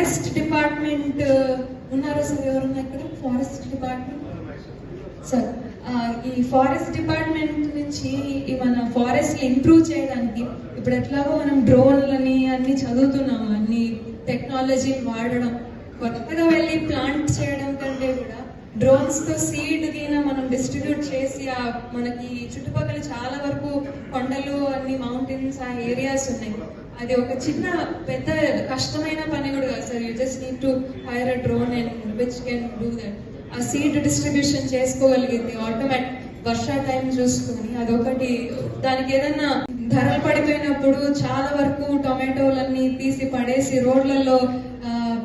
Forest department ఉన్నారా sir? ఎవరున్నా ఇక్కడ? Forest department? సార్ ఈ ఫారెస్ట్ డిపార్ట్మెంట్ నుంచి మన ఫారెస్ట్ ఇంప్రూవ్ చేయడానికి ఇప్పుడు ఎట్లాగో మనం డ్రోన్లని అన్ని చదువుతున్నాము అన్ని టెక్నాలజీ వాడడం. కొత్తగా వెళ్ళి ప్లాంట్ చేయడం కంటే కూడా డ్రోన్స్తో సీడ్ గిన మనం డిస్ట్రిబ్యూట్ చేసి ఆ మనకి చుట్టుపక్కల చాలా వరకు కొండలు అన్ని మౌంటైన్స్ ఆ ఏరియాస్ ఉన్నాయి. అది ఒక చిన్న పెద్ద కష్టమైన పని కూడా కాదు sir. You just need to hire a drone and which can do that ఆ సీడ్ డిస్ట్రిబ్యూషన్ చేసుకోగలిగింది. ఆటోమేటిక్ వర్షా టైం చూసుకొని అదొకటి. దానికి ఏదైనా ధరలు పడిపోయినప్పుడు చాలా వరకు టొమాటోలన్నీ తీసి పడేసి రోడ్లలో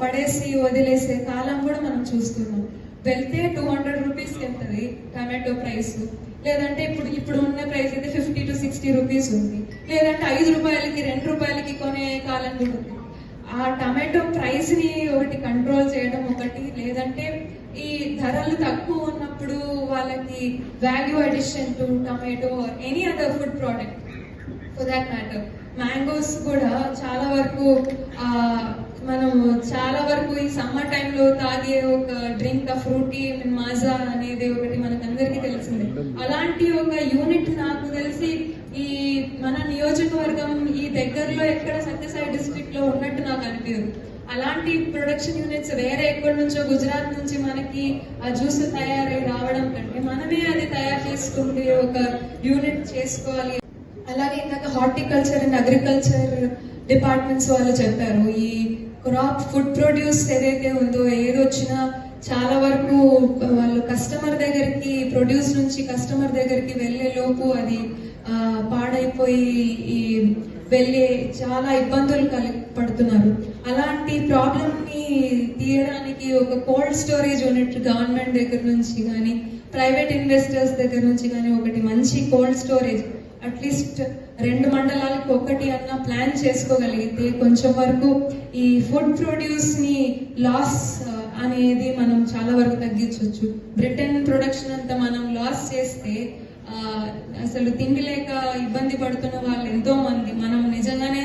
పడేసి వదిలేసే కాలం కూడా మనం చూస్తున్నాం. వెళ్తే టూ హండ్రెడ్ రూపీస్కి వెళ్తుంది టమాటో ప్రైస్ లేదంటే ఇప్పుడు ఇప్పుడు ఉన్న ప్రైస్ అయితే ఫిఫ్టీ టు సిక్స్టీ రూపీస్ ఉంది. లేదంటే ఐదు రూపాయలకి రెండు రూపాయలకి కొనే కాలం కూడా ఉంది ఆ టమాటో ప్రైస్ని ఒకటి కంట్రోల్ చేయడం ఒకటి లేదంటే ఈ ధరలు తక్కువ ఉన్నప్పుడు వాళ్ళకి value addition to tomato any other food product for that matter mangoes కూడా చాలా వరకు మనం చాలా వరకు ఈ సమ్మర్ టైంలో తాగే ఒక డ్రింక్ ఆ ఫ్రూటీ మాజా అనేది ఒకటి మనకు అందరికీ తెలిసిందే. అలాంటి ఒక యూనిట్ నాకు తెలిసి ఈ మన నియోజకవర్గం ఈ దగ్గరలో ఎక్కడ సత్యసాయి డిస్ట్రిక్ట్లో ఉన్నట్టు నాకు అనిపించదు అలాంటి ప్రొడక్షన్ యూనిట్స్ వేరే ఎక్కడి నుంచో గుజరాత్ నుంచి మనకి ఆ జ్యూస్ తయారై రావడం కంటే మనమే అది తయారు చేసుకుంటే ఒక యూనిట్ చేసుకోవాలి. అలాగే ఇందాక హార్టికల్చర్ అండ్ అగ్రికల్చర్ డిపార్ట్మెంట్స్ వాళ్ళు చెప్పారు ఈ క్రాప్ ఫుడ్ ప్రొడ్యూస్ ఏదైతే ఉందో ఏదొచ్చినా చాలా వరకు వాళ్ళు కస్టమర్ దగ్గరికి ప్రొడ్యూస్ నుంచి కస్టమర్ దగ్గరికి వెళ్ళే లోపు అది పాడైపోయి ఈ వెళ్ళే చాలా ఇబ్బందులు కలి పడుతున్నారు. అలాంటి ప్రాబ్లమ్ని తీయడానికి ఒక కోల్డ్ స్టోరేజ్ యూనిట్ గవర్నమెంట్ దగ్గర నుంచి కానీ ప్రైవేట్ ఇన్వెస్టర్స్ దగ్గర నుంచి కానీ ఒకటి మంచి కోల్డ్ స్టోరేజ్ అట్లీస్ట్ రెండు మండలాలకు ఒకటి అన్న ప్లాన్ చేసుకోగలిగితే కొంచెం వరకు ఈ ఫుడ్ ప్రొడ్యూస్ని లాస్ అనేది మనం చాలా వరకు తగ్గించవచ్చు బ్రిటన్ ప్రొడక్షన్ అంతా మనం లాస్ చేస్తే అసలు తిండి లేక ఇబ్బంది పడుతున్న వాళ్ళు ఎంతో మంది. మనం నిజంగానే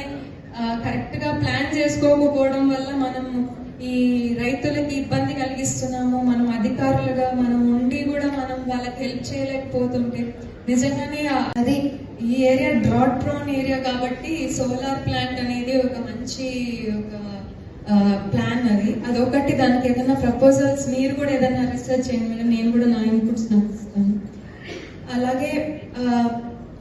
కరెక్ట్గా ప్లాన్ చేసుకోకపోవడం వల్ల మనం ఈ రైతులకి ఇబ్బంది కలిగిస్తున్నాము. మనం అధికారులుగా మనం ఉండి కూడా మనం వాళ్ళకి హెల్ప్ చేయలేకపోతుంటే నిజంగానే అది ఈ ఏరియా డ్రాట్ ప్రోన్ ఏరియా కాబట్టి సోలార్ ప్లాంట్ అనేది ఒక మంచి ఒక ప్లాన్ అది. అదొకటి దానికి ఏదైనా ప్రపోజల్స్ మీరు కూడా ఏదైనా రీసెర్చ్ చేయండి మేడం నేను కూడా నా ఇన్పుట్స్ నాకు ఇస్తాను. అలాగే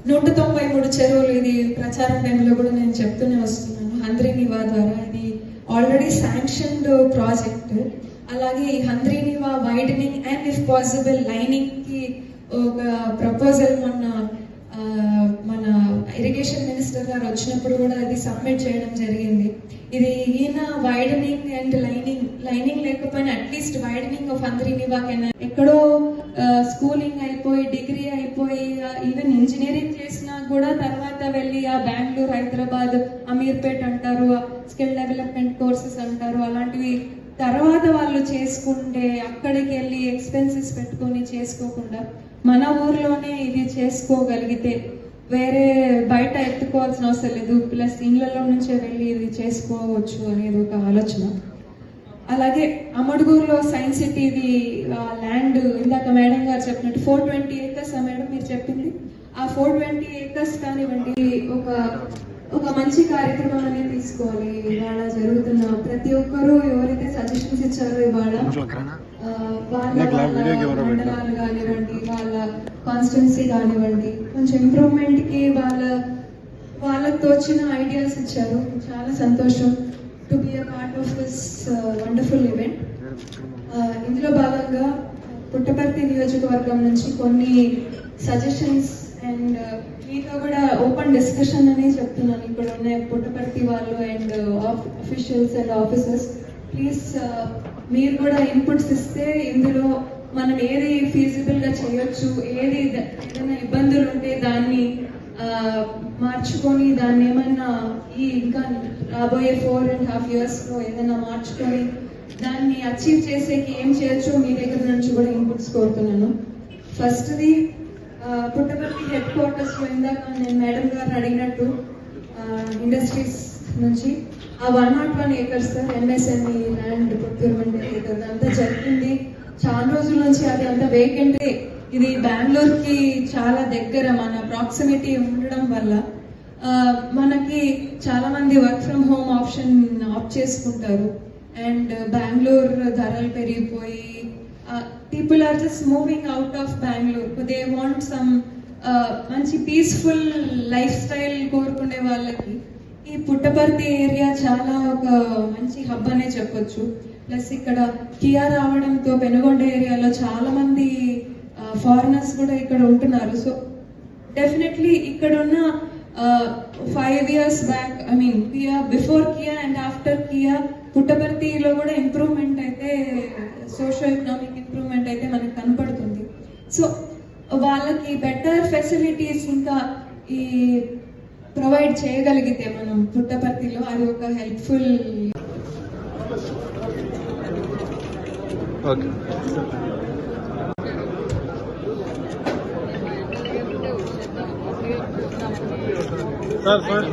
నూట తొంభై మూడు చెరువులు ఇది ప్రచారం టైంలో కూడా నేను చెప్తూనే వస్తున్నాను. హంద్రీ నివా ద్వారా ఇది ఆల్రెడీ శాంక్షన్డ్ ప్రాజెక్ట్ అలాగే ఈ Handri Neeva widening and if possible లైనింగ్కి ఒక ప్రపోజల్ మొన్న మన మినిస్టర్ గారు వచ్చినప్పుడు కూడా అది సబ్మిట్ చేయడం జరిగింది. ఇది ఈయన వైడనింగ్ అండ్ లైనింగ్ లైనింగ్ లేకపోయినా at least widening of Handri Niva ఎక్కడో స్కూలింగ్ అయిపోయి డిగ్రీ అయిపోయి ఈవెన్ ఇంజనీరింగ్ చేసినా కూడా తర్వాత వెళ్ళి ఆ బెంగళూరు హైదరాబాద్ అమీర్పేట్ అంటారు స్కిల్ డెవలప్మెంట్ కోర్సెస్ అంటారు అలాంటివి తర్వాత వాళ్ళు చేసుకుంటే అక్కడికి వెళ్ళి ఎక్స్పెన్సెస్ పెట్టుకొని చేసుకోకుండా మన ఊర్లోనే ఇది చేసుకోగలిగితే వేరే బయట ఎత్తుకోవాల్సిన అవసరం లేదు. ప్లస్ ఇళ్ళలో నుంచే వెళ్ళి ఇది చేసుకోవచ్చు అనేది ఒక ఆలోచన. అలాగే అమడుగూరులో సైన్స్ సిటీ ఇది ల్యాండ్ ఇందాక మేడం గారు చెప్పినట్టు ఫోర్ ట్వంటీ ఏకర్స్ మేడం మీరు చెప్పింది? ఆ ఫోర్ ట్వంటీ ఏకర్స్ కానివ్వండి ఒక ఒక మంచి కార్యక్రమం అనేది తీసుకోవాలి. ఇవాళ జరుగుతున్న ప్రతి ఒక్కరూ ఎవరైతే సజెషన్స్ ఇచ్చారో ఇవాళ ఆ, వాళ్ళ కానివ్వండి వాళ్ళ కాన్స్టెన్సీ కానివ్వండి కొంచెం ఇంప్రూవ్మెంట్కి వాళ్ళ వాళ్ళకు తోచిన ఐడియాస్ ఇచ్చారు. చాలా సంతోషం to be a part of this wonderful event ఇందులో భాగంగా పుట్టపర్తి నియోజకవర్గం నుంచి కొన్ని సజెషన్స్ అండ్ uh, మీతో కూడా ఓపెన్ డిస్కషన్ అని చెప్తున్నాను. ఇక్కడ ఉన్న పుట్టపర్తి వాళ్ళు and officials and officers please మీరు కూడా ఇన్పుట్స్ ఇస్తే ఇందులో మనం ఏది ఫీజిబుల్గా చేయొచ్చు ఏది ఏదైనా ఇబ్బందులు ఉంటే దాన్ని మార్చుకొని దాన్ని ఏమన్నా ఈ ఇంకా రాబోయే ఫోర్ అండ్ హాఫ్ ఇయర్స్లో ఏదైనా మార్చుకొని దాన్ని అచీవ్ చేసేకి ఏం చేయొచ్చు మీ దగ్గర నుంచి కూడా ఇన్పుట్స్ కోరుతున్నాను. ఫస్ట్ది పుట్టపర్తి హెడ్ క్వార్టర్స్లో ఇందాక నేను మేడం గారు అడిగినట్టు ఇండస్ట్రీస్ నుంచి ఆ one not one acres MSME land procurement ఏదైతే అంతా జరిగింది. చాలా రోజుల నుంచి అది అంత వేకెంట్ ఇది బెంగళూరుకి చాలా దగ్గర మన ప్రాక్సిమిటీ ఉండడం వల్ల మనకి చాలా మంది work from home option opt చేసుకుంటారు. అండ్ బెంగళూరు ధరలు పెరిగిపోయి people are just moving out of Bengaluru they want some మంచి పీస్ఫుల్ లైఫ్ స్టైల్ కోరుకునే వాళ్ళకి ఈ పుట్టపర్తి ఏరియా చాలా ఒక మంచి హబ్ అనే చెప్పొచ్చు. ప్లస్ ఇక్కడ కియా రావడంతో పెనుగొండ ఏరియాలో చాలా మంది ఫారినర్స్ కూడా ఇక్కడ ఉంటున్నారు. సో డెఫినెట్లీ ఇక్కడ ఉన్న five years back I mean Kia before Kia and after Kia పుట్టపర్తిలో కూడా ఇంప్రూవ్మెంట్ అయితే సోషో ఎకనామిక్ ఇంప్రూవ్మెంట్ అయితే మనకు కనపడుతుంది. సో వాళ్ళకి బెటర్ ఫెసిలిటీస్ ఇంకా ఈ ప్రొవైడ్ చేయగలిగితే మనం పుట్టపర్తిలో అది ఒక హెల్ప్ఫుల్ ఓకే సార్ సార్